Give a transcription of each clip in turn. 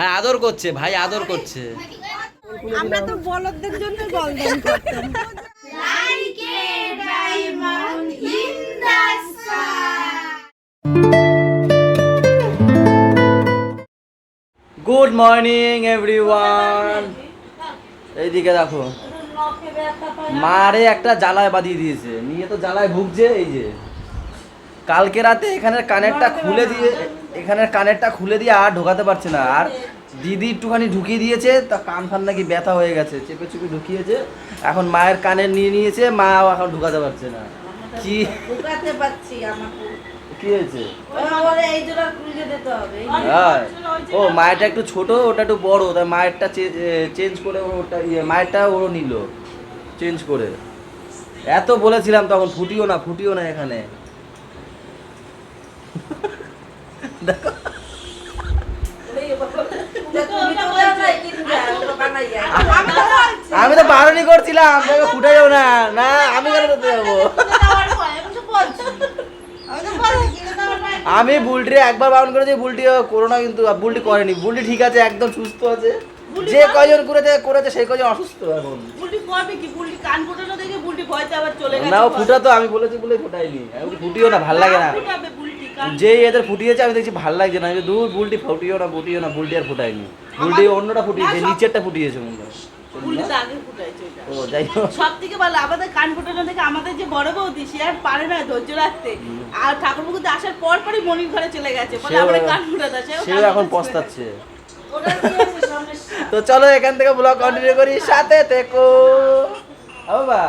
হ্যাঁ আদর করছে ভাই আদর করছে। আমরা তো বলদদের জন্য করতাম। গুড মর্নিং এভরিওয়ান এইদিকে দেখো। মারে একটা জ্বালায় বাঁধিয়ে দিয়েছে। নিয়ে তো জ্বালায় ভুগছে এই যে। কালকে রাতে এখানের কানেরটা খুলে দিয়ে এখানের কানেরটা খুলে দিয়ে আর ঢোকাতে পারছে না। আর দিদি একটুখানি ঢুকিয়ে দিয়েছে তা কান ফান নাকি ব্যথা হয়ে গেছে চেপে চুপে ঢুকিয়েছে। এখন মায়ের কানের নিয়ে নিয়েছে মা এখন ঢুকাতে পারছে না। কি? ঢুকাতে পারছি আমাকে। কি হয়েছে? হ্যাঁ। ও মায়েরটা একটু ছোট ওটা একটু বড় তাই মায়েরটা চেঞ্জ করে ওটা ইয়ে মায়েরটা ওরও নিল চেঞ্জ করে। এত বলেছিলাম তখন ফুটিও না ফুটিও না এখানে। দেখো। আমি তো বারণই করছিলাম দেখো ফুটে যাও না। না আমি কেন করতে যাব? আমি বুলটি একবার বারণ করেছি বুলটি করোনা কিন্তু বুলটি করেনি। বুলটি ঠিক আছে একদম সুস্থ আছে। যে কয়জন করেছে করেছে সেই কয়জন অসুস্থ এখন। বুলটি করবে কি? বুলটি কান ফুটানো দেখে বুলটি ভয়তে আবার চলে গেছে না ফুটা তো আমি বলেছি বলে ফুটাইনি ফুটিও না ভালো লাগে না। যেই এদের ফুটিয়েছে আমি দেখছি ভালো লাগছে না। আমি দূর বুলটি ফুটিও না ফুটিও না বুলটি আর ফুটায়নি। বুলটি অন্যটা ফুটিয়েছে নিচেরটা ফুটিয়েছে মনে হয়। ও যাই হোক। সব থেকে ভালো আমাদের কান ফুটানো দেখে আমাদের যে বড় বৌদি সে আর পারে না ধৈর্য রাখতে। আর ঠাকুর আসার পর পরই মনির ঘরে চলে গেছে বলে আমরা কান ফুটাতে এখন পস্তাচ্ছে। তো চলো এখান থেকে ব্লগ কন্টিনিউ করি সাথে থেকো। বাবা।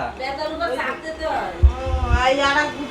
পুরো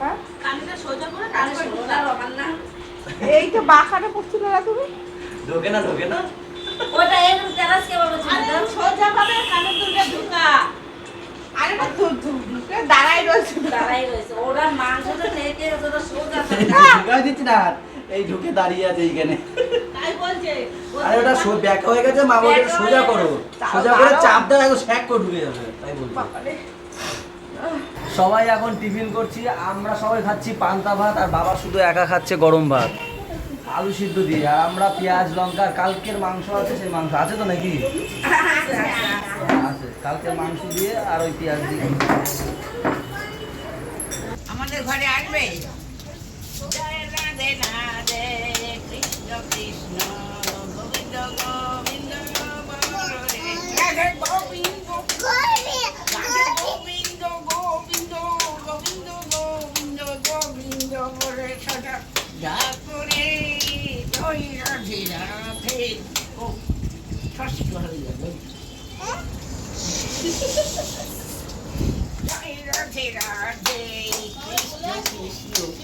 হ্যাঁ? কানটা সোজা করে কানে সোজা এই তো বাঁকাটা পড়ছিল না তুমি? ঢোকে না ঢোকে না। আরে সোজা ভাবে কানের দুলটা ঢুকা আরে না তো ঢুকে দাঁড়াই রয়েছে ঢুকাই দিচ্ছি না এই ঢুকে দাঁড়িয়ে আছে এইখানে। আরে ওটা সো- ব্যাকা হয়ে গেছে মা বলছে সোজা করো। সোজা করে চাপ দাও একদম শ্যাক করে ঢুকে যাবে তাই বলছি। সবাই এখন টিফিন করছি আমরা সবাই খাচ্ছি পান্তা ভাত আর বাবা শুধু একা খাচ্ছে গরম ভাত। আলু সিদ্ধ দিয়ে আর আমরা পেঁয়াজ লঙ্কা আর কালকের মাংস আছে সেই মাংস আছে তো নাকি? আছে কালকের মাংস দিয়ে আর ওই পেঁয়াজ দিয়ে। আমাদের ঘরে আসবে? Jai Radhe Radhe, Krishna Krishna.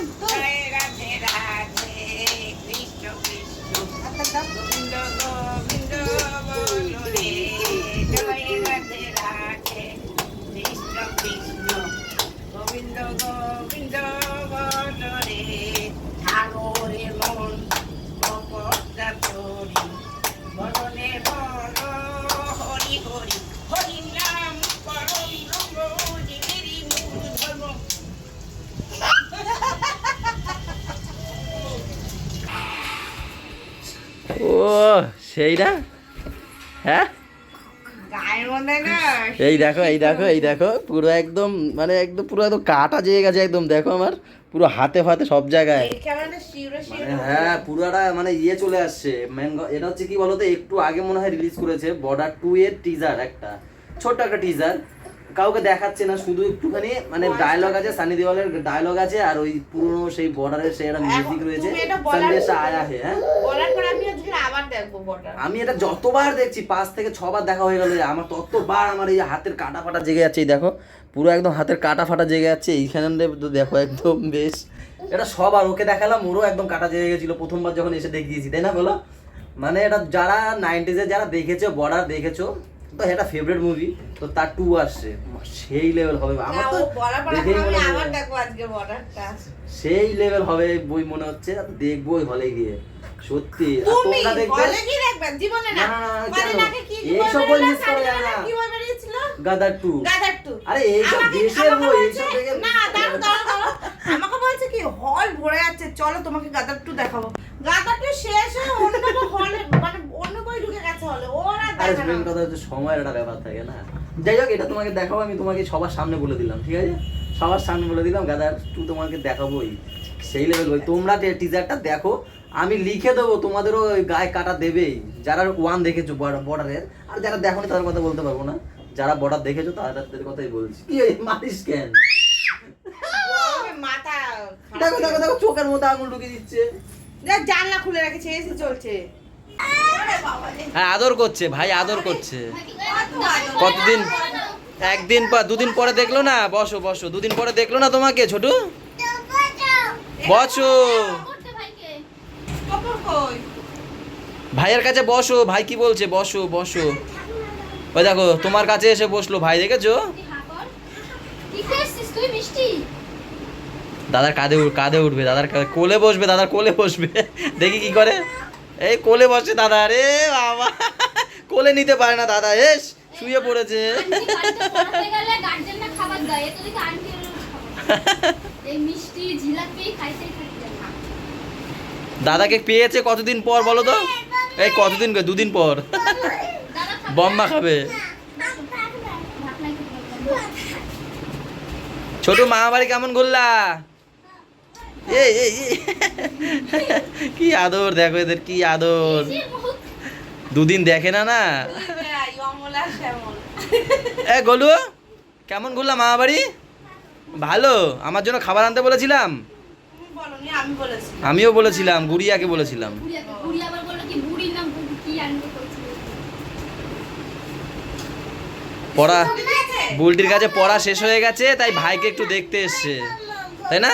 ও সেই না হ্যাঁ এই দেখো এই দেখো এই দেখো পুরো একদম মানে একদম পুরো একদম কাটা যেয়ে গেছে একদম দেখো আমার পুরো হাতে ফাতে সব জায়গায়। মানে হ্যাঁ পুরোটা মানে ইয়ে চলে আসছে মেন এটা হচ্ছে কি বলতো একটু আগে মনে হয় রিলিজ করেছে বর্ডার টু এর টিজার একটা ছোট্ট একটা টিজার কাউকে দেখাচ্ছে না শুধু একটুখানি মানে ডায়লগ আছে সানি দেওয়ালের ডায়লগ আছে আর ওই পুরনো সেই বর্ডারের সেই একটা মিউজিক রয়েছে সন্দেশা আয়া হ্যাঁ বলার পর আমি আজকে বর্ডার। আমি এটা যতবার দেখছি পাঁচ থেকে ছবার দেখা হয়ে গেল আমার ততবার আমার এই হাতের কাটা ফাটা জেগে যাচ্ছে এই দেখো পুরো একদম হাতের কাটা ফাটা জেগে যাচ্ছে এইখানে দেখো একদম বেশ। এটা সবার ওকে দেখালাম ওরও একদম কাটা জেগে গেছিল প্রথমবার যখন এসে দেখিয়েছি তাই না বলো? মানে এটা যারা নাইনটিজে যারা দেখেছ বর্ডার দেখেছ তো এটা ফেভারিট মুভি তো তার টু আসছে। সেই লেভেল হবে। আমার তো দেখেই মনে আবার। দেখব আজকে বর্ডারটা। সেই লেভেল হবে বই মনে হচ্ছে দেখব হলে গিয়ে। সত্যি তোমরা দেখবে জীবনে না। এইসব বই করা যায় না। গাদার টু গাদার টু আরে এইসব দেশের বই এইসব দেখে না দাঁড়াও দাঁড়াও দাঁড়াও। আমাকে বলছে কি হল ভরে যাচ্ছে। চলো তোমাকে গাদার টু দেখাবো। গাদার টু শেষ হয়ে অন্য হলে মানে অন্য বই ঢুকে গেছে হলে ওরা আরে মেন কথা হচ্ছে সময়ের একটা ব্যাপার থাকে না। যাই হোক এটা তোমাকে দেখাবো আমি তোমাকে সবার সামনে বলে দিলাম ঠিক আছে? সবার সামনে বলে দিলাম গাদার টু তোমাকে দেখাবোই সেই লেভেল বই তোমরা টিজারটা দেখো আমি লিখে দেবো তোমাদেরও ওই গায়ে কাটা দেবেই। যারা ওয়ান দেখেছ বর্ডারের আর যারা দেখোনি তাদের কথা বলতে পারব না। যারা বর্ডার দেখেছ তাদের কথাই বলছি। কি মারিস কেন? মাথা দেখো দেখো দেখো চোখের মধ্যে আঙুল ঢুকিয়ে দিচ্ছে। জানলা খুলে রেখেছে এসি চলছে। হ্যাঁ আদর করছে ভাই আদর করছে। কতদিন? একদিন পর দুদিন পরে দেখল না? বসো বসো। দুদিন পরে দেখল না তোমাকে, ছোট? বসো। ভাইয়ের কাছে বসো, ভাই কি বলছে? বসো বসো। ওই দেখো, তোমার কাছে এসে বসল। ভাই দেখেছ? দাদার কাঁধে কাঁধে উঠবে। দাদার কোলে বসবে, দাদার কোলে বসবে। দেখি কি করে। এই কোলে বসে দাদা, রে বাবা। কোলে নিতে পারে না দাদা, এস। শুয়ে পড়েছে। দাদাকে পেয়েছে কতদিন পর বলো তো? এই কতদিন দুদিন পর। দাদা খাবে। ছোট মা বাড়ি কেমন ঘুরলা এই। কি আদর, দেখো এদের কি আদর। দুদিন দেখে না না? এ গোলু কেমন ঘুরলাম মা বাড়ি ভালো আমার জন্য খাবার আনতে বলেছিলাম। তুমি বলোনি, আমি বলেছি আমিও বলেছিলাম গুড়িয়াকে বলেছিলাম। পড়া বুলটির কাছে পড়া শেষ হয়ে গেছে তাই ভাইকে একটু দেখতে এসছে। তাই না?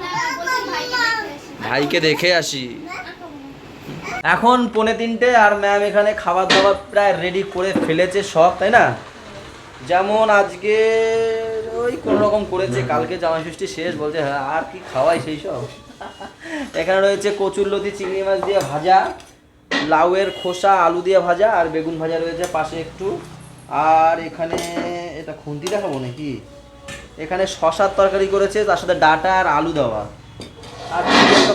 হ্যাঁ ভাইকে দেখে আসি। এখন পৌনে তিনটে আর ম্যাম এখানে খাবার দাবার প্রায় রেডি করে ফেলেছে সব, তাই না? যেমন আজকে ওই কোনো রকম করেছে, কালকে জামাই ষষ্ঠী শেষ, বলছে হ্যাঁ আর কি খাওয়াই সেই সব? এখানে রয়েছে কচুর লতি চিংড়ি মাছ দিয়ে ভাজা, লাউয়ের খোসা, আলু দিয়ে ভাজা, আর বেগুন ভাজা রয়েছে পাশে একটু। আর এখানে এটা খুন্তি দেখাবো নাকি? এখানে শশার তরকারি করেছে, তার সাথে ডাটা আর আলু দেওয়া। আর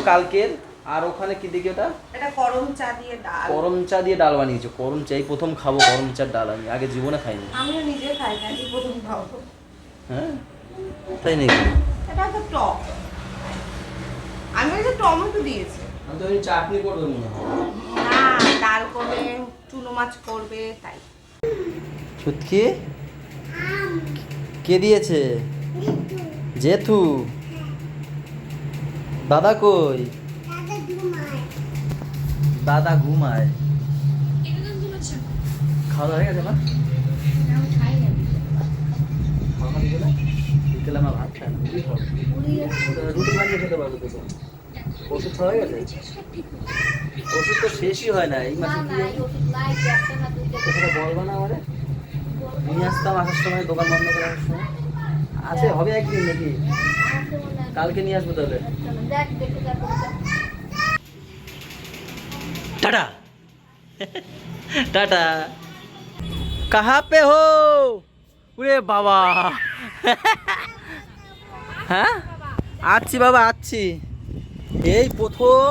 কালকের আর ওখানে কি দেখি ওটা? এটা গরম চা দিয়ে ডাল। করম চা দিয়ে ডাল বানিয়েছে। করম চা এই প্রথম খাব করম চার ডাল আমি। আগে জীবনে খাইনি। আমিও নিজে খাই না এই প্রথম খাব। হ্যাঁ? তাই নাকি? এটা তো টক। আমি বলছি টমেটো দিয়েছে। আমি তো চাটনি করব মনে হয়। না ডাল করবে চুনো মাছ করবে তাই। সত্যি কে দিয়েছে? জেঠু? দাদা কই? দাদা ঘুমায়। খাওয়া দাওয়া হয়ে গেছে আমার ভাত খায় খেতে পারব ওষুধ খাওয়া হয়ে গেছে? ওষুধ তো শেষই হয় না, এই বলবা না নিয়ে আসতাম দোকান বন্ধ করে সময়। আছে, হবে একদিন নাকি? কালকে নিয়ে আসব তাহলে। টাটা। টাটা। কাহা পে হো উরে বাবা হ্যাঁ আচ্ছি বাবা আচ্ছি এই প্রথম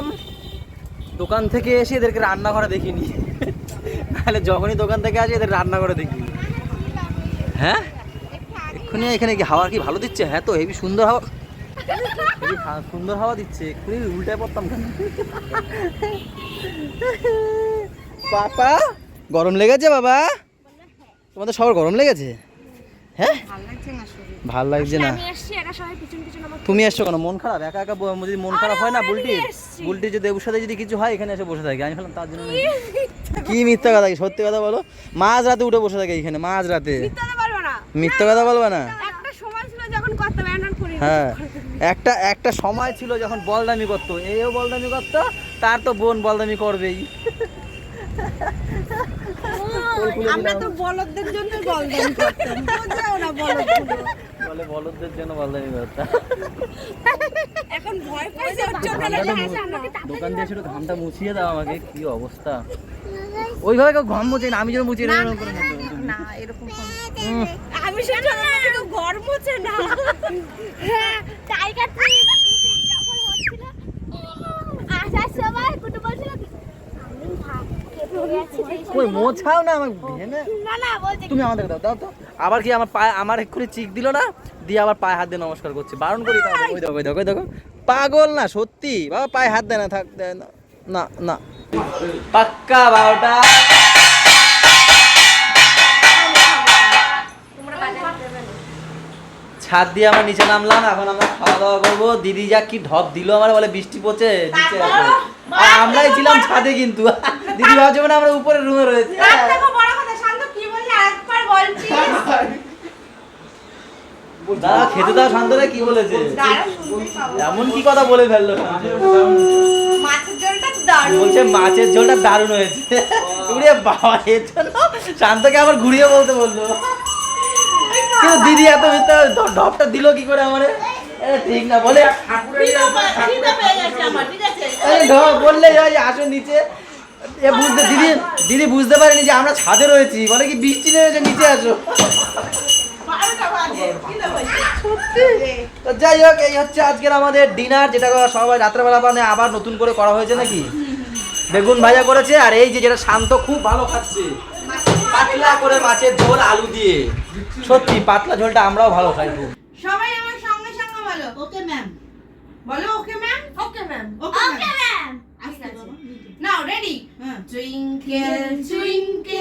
দোকান থেকে এসে এদেরকে রান্নাঘরে দেখিনি। তাহলে যখনই দোকান থেকে আসি এদের রান্নাঘরে দেখি হ্যাঁ? এক্ষুনি এখানে কি হাওয়া কি ভালো দিচ্ছে? হ্যাঁ তো, হেবি সুন্দর হাওয়া। সুন্দর হাওয়া দিচ্ছে এক্ষুনি উল্টায় পড়তাম কেন? পাপা গরম লেগেছে বাবা? তোমাদের সবার গরম লেগেছে? হ্যাঁ? ভালো লাগছে না তুমি এসছো কেন? মন খারাপ? একা একা যদি মন খারাপ হয় না বুলটি? বুলটি যদি দেবুর সাথে যদি কিছু হয় এখানে এসে বসে থাকে। আমি ভাবলাম তার জন্য কি মিথ্যা কথা? সত্যি কথা বলো। মাঝ রাতে উঠে বসে থাকে এখানে মাঝ রাতে মিথ্যা কথা বলবে না। হ্যাঁ একটা একটা সময় ছিল যখন বলদামি করতো। এও বলদামি করতো তার তো বোন বলদামি করবেই। আমরা তো বলদদের জন্য বলদাম করতাম। বোঝাও না বলদগুলো। বলে বলদদের জন্য বলদামি করতো এখন ভয় দোকান দিয়ে শুধু ঘামটা মুছিয়ে দাও আমাকে কি অবস্থা? ওইভাবে কেউ ঘাম মুছে না আমি যেন মুছিয়ে। না এরকম আমি সেটা না। হ্যাঁ টাইগার যখন হচ্ছিল আসার সময় কুটু বলছিল কই মোছাও না আমাকে ভেঙে না না বলছে তুমি আমাদের দাও দাও তো। আবার কি আমার পায়ে আমার এক্ষুনি চিক দিল না? দিয়ে আবার পায়ে হাত দিয়ে নমস্কার করছে। বারণ করি ওই দেখো ওই দেখো ওই দেখো। পাগল না সত্যি। বাবা পায়ে হাত দেয় না থাক দেয় না। না না। পাক্কা বারোটা। ছাদ দিয়ে আমরা নিচে নামলাম এখন আমরা খাওয়া দাওয়া করব। দিদি যা কি ঢপ দিল আমার বলে বৃষ্টি পচে নিচে আর আমরাই ছিলাম ছাদে কিন্তু। দিদি ভাবছে মানে আমরা উপরে রুমে রয়েছে। শান্ত দাদা খেতে দাও শান্তরা কি বলেছে? শুনতে এমন কি কথা বলে ফেলল শান্ত? বলছে মাছের ঝোলটা দারুণ হয়েছে। বাবা এর জন্য শান্তকে আবার ঘুরিয়ে বলতে বলল। কিন্তু দিদি এত মিথ্যা ঢ- ঢপটা দিল কি করে আমারে? এ, ঠিক না বলে খিদে পে- খিদে পেয়ে গেছে আমার ঠিক আছে? আরে ঢপ বললে হয় আসো নিচে। এ বুঝতে দিদি দিদি বুঝতে পারেনি যে আমরা ছাদে রয়েছি। বলে কি বৃষ্টি নেমেছে নিচে আসো। তো যাই হোক এই হচ্ছে আজকের আমাদের ডিনার যেটা সবাই রাত্রেবেলা মানে আবার নতুন করে করা হয়েছে নাকি? বেগুন ভাজা করেছে আর এই যে যেটা শান্ত খুব ভালো খাচ্ছে। পাতলা করে মাছের ঝোল আলু দিয়ে। সত্যি পাতলা ঝোলটা আমরাও ভালো খাই খুব। সবাই আমার সঙ্গে সঙ্গে বলো ওকে ম্যাম বলো okay ma'am okay ma'am okay ma'am now ready twinkle twinkle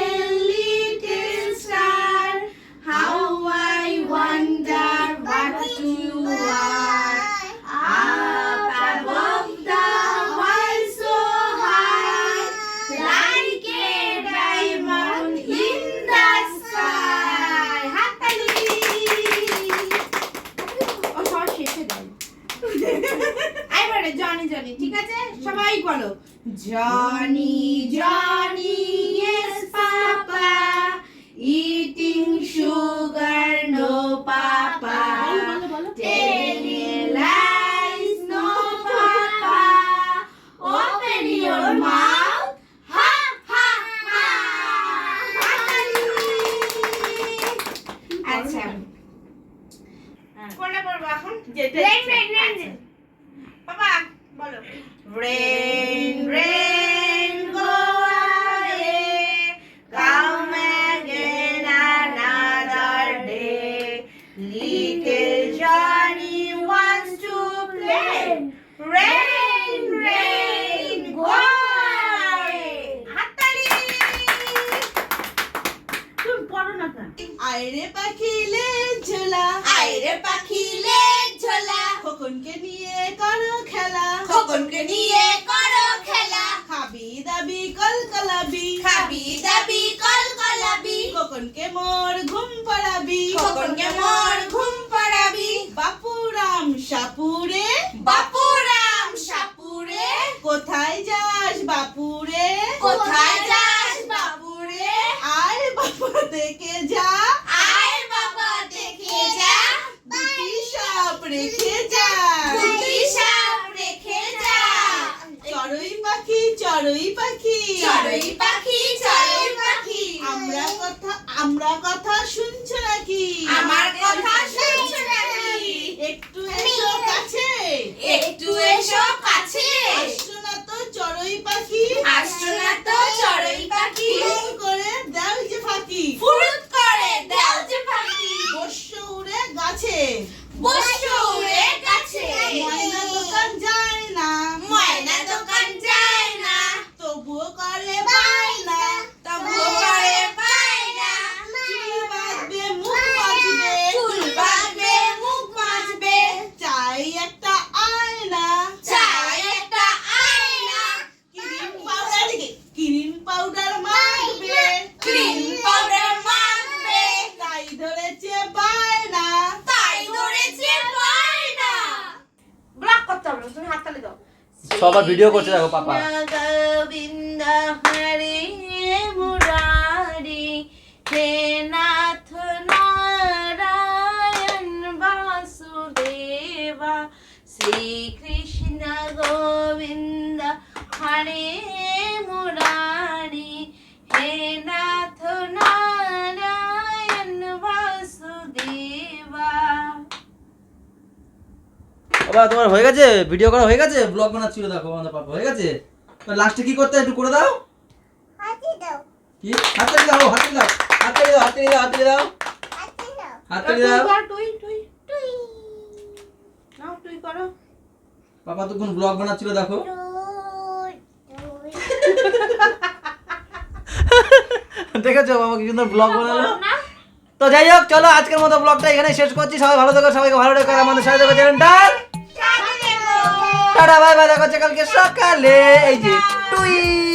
সবাই বলো। Johnny Johnny yes papa eating sugar no papa telling lies no papa open your mouth ha ha ha আচ্ছা। কোনটা করব এখন? যেটা খোকনকে মোর ঘুম পড়াবি খোকনকে মোর ঘুম পড়াবি বাপুরাম সাপুরে বাপুরাম সাপুরে কোথায় যাস বাপুরে কোথায় যাস বাপুরে আয় বাবা দেখে যা আয় বাবা দেখে যা দুটি সাপ রেখে যা দুটি সাপ রেখে যা চড়ুই পাখি চড়ুই পাখি চড়ুই পাখি চড়ুই পাখি আমরা কথা আমরা কথা শুনছো নাকি আমার কথা শুনছো নাকি একটু এসো কাছে একটু এসো কাছে আসছো না তো চড়ুই পাখি আসছো না তো চড়ুই পাখি ফুরুত করে দাও যে ফাঁকি ফুরুত করে দাও যে ফাঁকি বস্য উড়ে গাছে বস্য উড়ে গাছে ময়না দোকান যায় না ময়না দোকান যায় না তবুও করে পায় না তবুও করে পায় না চুরি সবার ভিডিও করছে দেখো পাপা। গোবিন্দ হরে মুরারি হে বাবা তোমার হয়ে গেছে? ভিডিও করা হয়ে গেছে? ব্লগ বানাচ্ছিল দেখো আমাদের পাপা। হয়ে গেছে? লাস্টে কি করতে একটু করে দাও। কি? হাতে দাও হাতে দাও। হাতে দাও হাতে দাও হাতে দাও। হাতে দাও। কর, টুই টুই নাও টুই করো। পাপা তো কোন ব্লগ বানাচ্ছিল দেখো। দেখেছ বাবা কি সুন্দর ব্লগ বানালো? তো যাই হোক চলো আজকের মতো ব্লগটা এখানে শেষ করছি। সবাই ভালো থেকো সবাইকে ভালো রেখো আমাদের সাথে দেখো চ্যানেলটা। টাটা বাই বাই দেখা হচ্ছে কালকে সকালে। এই যে টুই।